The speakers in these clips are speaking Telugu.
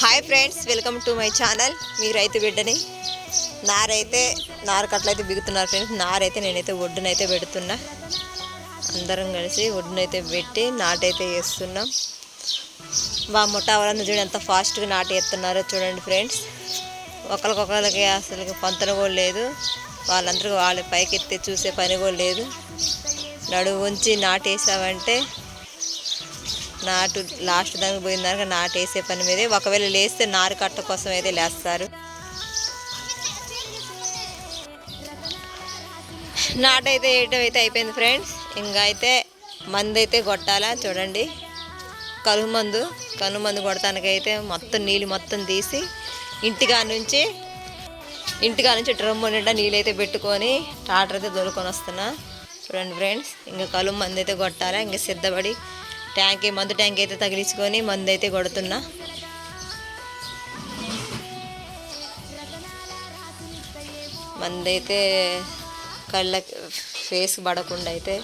Hi friends welcome to my channel మీ రైతు బిడ్డని. నారైతే నార కట్లయితే బిగుతున్నారు ఫ్రెండ్స్ నారైతే నేనైతే ఒడ్డునైతే పెడుతున్నా. అందరం కలిసి ఒడ్డునైతే పెట్టి నాటైతే వేస్తున్నాం మా ముఠా వాళ్ళందరూ చూడండి ఎంత ఫాస్ట్గా నాటు వేస్తున్నారో చూడండి ఫ్రెండ్స్ ఒకరికొకరికి అసలు పంతన కూడా లేదు. వాళ్ళందరూ వాళ్ళ పైకి ఎత్తి చూసే పని కూడా లేదు. నడువు ఉంచి నాటేసామంటే నాటు లాస్ట్ దానికి పోయిన దానికి నాటు వేసే పని మీదే. ఒకవేళ లేస్తే నారు కట్ట కోసం అయితే లేస్తారు. నాటు అయితే వేయటం అయితే అయిపోయింది ఫ్రెండ్స్. ఇంకా అయితే మందు అయితే కొట్టాలా చూడండి. కలుగు మందు కలుగు మందు కొడటానికైతే మొత్తం నీళ్ళు మొత్తం తీసి ఇంటికా నుంచి ఇంటికా నుంచి డ్రమ్ నిండా నీళ్ళు అయితే పెట్టుకొని టాటర్ అయితే దొరుకొని వస్తున్నా. చూడండి ఫ్రెండ్స్ ఇంకా కలుగు మందు అయితే కొట్టాలా ఇంకా సిద్ధపడి ట్యాంక్ మందు ట్యాంక్ అయితే తగిలించుకొని మందు అయితే కొడుతున్నా. మందు అయితే కళ్ళ ఫేస్ పడకుండా అయితే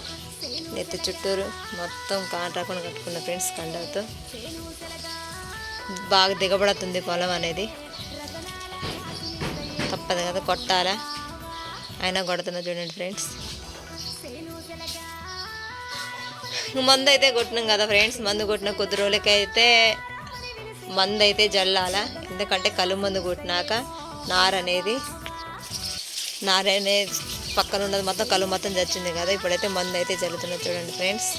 నెత్తి చుట్టూరు మొత్తం కాంట్రాకుండా కట్టుకున్న ఫ్రెండ్స్ కండలతో. బాగా దిగబడుతుంది పొలం అనేది. తప్పదు కదా కొట్టాలా? అయినా కొడుతున్నా చూడండి ఫ్రెండ్స్. మందు అయితే కొట్టినాం కదా ఫ్రెండ్స్ మందు కొట్టిన కొద్ది రోజులకైతే మందు అయితే జల్లాల. ఎందుకంటే కళ్ళు మందు కొట్టినాక నార అనేది నార అనేది పక్కన ఉన్నది మొత్తం కళ్ళు మొత్తం చచ్చింది కదా ఇప్పుడైతే మందు అయితే జల్లుతున్నా చూడండి ఫ్రెండ్స్.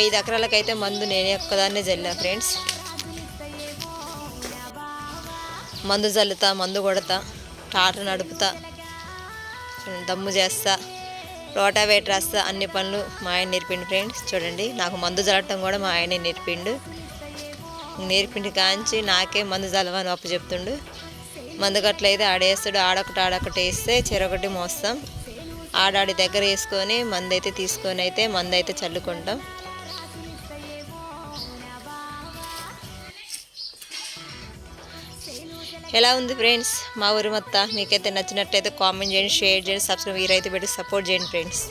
ఐదు ఎకరాలకైతే మందు నేను ఒక్కదాన్నే జల్లా ఫ్రెండ్స్. మందు జల్లుతా మందు కొడతా టాట నడుపుతా దమ్ము చేస్తా. రోటావేటర్ వేస్తా అన్ని పనులు మా ఆయన నేర్పిండు ఫ్రెండ్స్. చూడండి నాకు మందు చల్లటం కూడా మా ఆయనే నేర్పిండు. నేర్పిండి కాంచి నాకే మందు చల్లవని అప్పు చెప్తుండు. మందు గట్లయితే ఆడేస్తాడు. ఆడొకటి ఆడొకటి వేస్తే చెరొకటి మోస్తాం. ఆడాడి దగ్గర వేసుకొని మందు అయితే తీసుకొని అయితే మందు అయితే చల్లుకుంటాం. ఎలా ఉంది ఫ్రెండ్స్ మా ఊరు మొత్తం మీకైతే నచ్చినట్టయితే కామెంట్ చేయండి షేర్ చేయండి సబ్స్క్రైబ్ వీరైతే పెట్టి సపోర్ట్ చేయండి ఫ్రెండ్స్